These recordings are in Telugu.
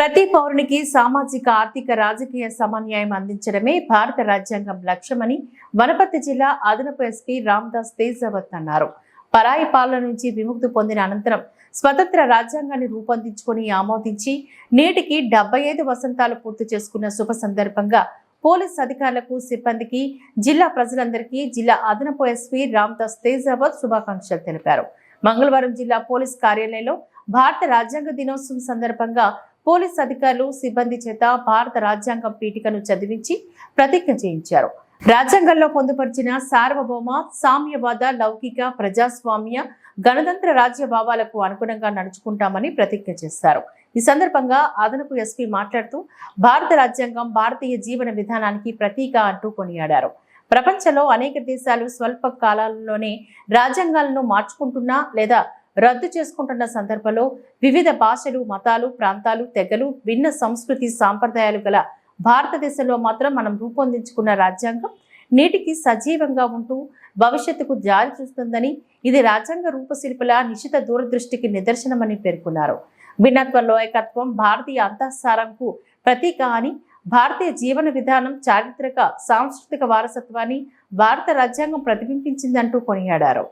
ప్రతి పౌరునికి సామాజిక ఆర్థిక రాజకీయ సమన్యాయం అందించడమే భారత రాజ్యాంగం లక్ష్యమని వనపర్తి జిల్లా అదనపు ఎస్పీ రామ్దాస్ తేజావత్ అన్నారు. పరాయి పాలన నుంచి విముక్తి పొందిన అనంతరం స్వతంత్ర రాజ్యాంగాన్ని రూపొందించుకొని ఆమోదించి నేటికి డెబ్బై ఐదు వసంతాలు పూర్తి చేసుకున్న శుభ సందర్భంగా పోలీస్ అధికారులకు సిబ్బందికి జిల్లా ప్రజలందరికీ జిల్లా అదనపు ఎస్పీ రామ్దాస్ తేజావత్ శుభాకాంక్షలు తెలిపారు. మంగళవారం జిల్లా పోలీస్ కార్యాలయంలో భారత రాజ్యాంగ దినోత్సవం సందర్భంగా పోలీస్ అధికారులు సిబ్బంది చేత భారత రాజ్యాంగం పీఠికను చదివించి ప్రతిజ్ఞ చేయించారు. రాజ్యాంగంలో పొందుపరిచిన సార్వభౌమ సామ్యవాద లౌకిక ప్రజాస్వామ్య గణతంత్ర రాజ్య భావాలకు అనుగుణంగా నడుచుకుంటామని ప్రతిజ్ఞ చేశారు. ఈ సందర్భంగా అదనపు ఎస్పీ మాట్లాడుతూ భారత రాజ్యాంగం భారతీయ జీవన విధానానికి ప్రతీక అంటూ కొనియాడారు. ప్రపంచంలో అనేక దేశాలు స్వల్ప కాలాల్లోనే రాజ్యాంగాలను మార్చుకుంటున్నా లేదా రద్దు చేసుకుంటున్న సందర్భంలో వివిధ భాషలు మతాలు ప్రాంతాలు తెగలు భిన్న సంస్కృతి సాంప్రదాయాలు గల భారతదేశంలో మాత్రం మనం రూపొందించుకున్న రాజ్యాంగం నేటికి సజీవంగా ఉంటూ భవిష్యత్తుకు జారి చూస్తుందని ఇది రాజ్యాంగ రూపశిల్పుల నిశిత దూరదృష్టికి నిదర్శనమని పేర్కొన్నారు. భిన్నత్వంలో ఏకత్వం భారతీయ అంతఃసారంకు ప్రతీక అని భారతీయ జీవన విధానం చారిత్రక సాంస్కృతిక వారసత్వాన్ని భారత రాజ్యాంగం ప్రతిబింబించిందంటూ కొనియాడారు.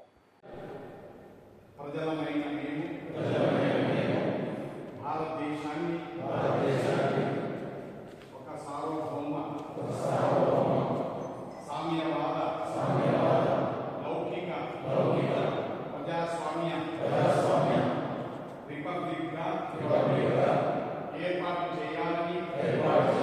ప్రజలమైన మేము భారతదేశాన్ని ఒక సార్వభౌమ సామ్యవాద లౌకిక ప్రజాస్వామ్య రిపబ్లిక్ గా ఏర్పాటు చేయాలని ఏర్పాటు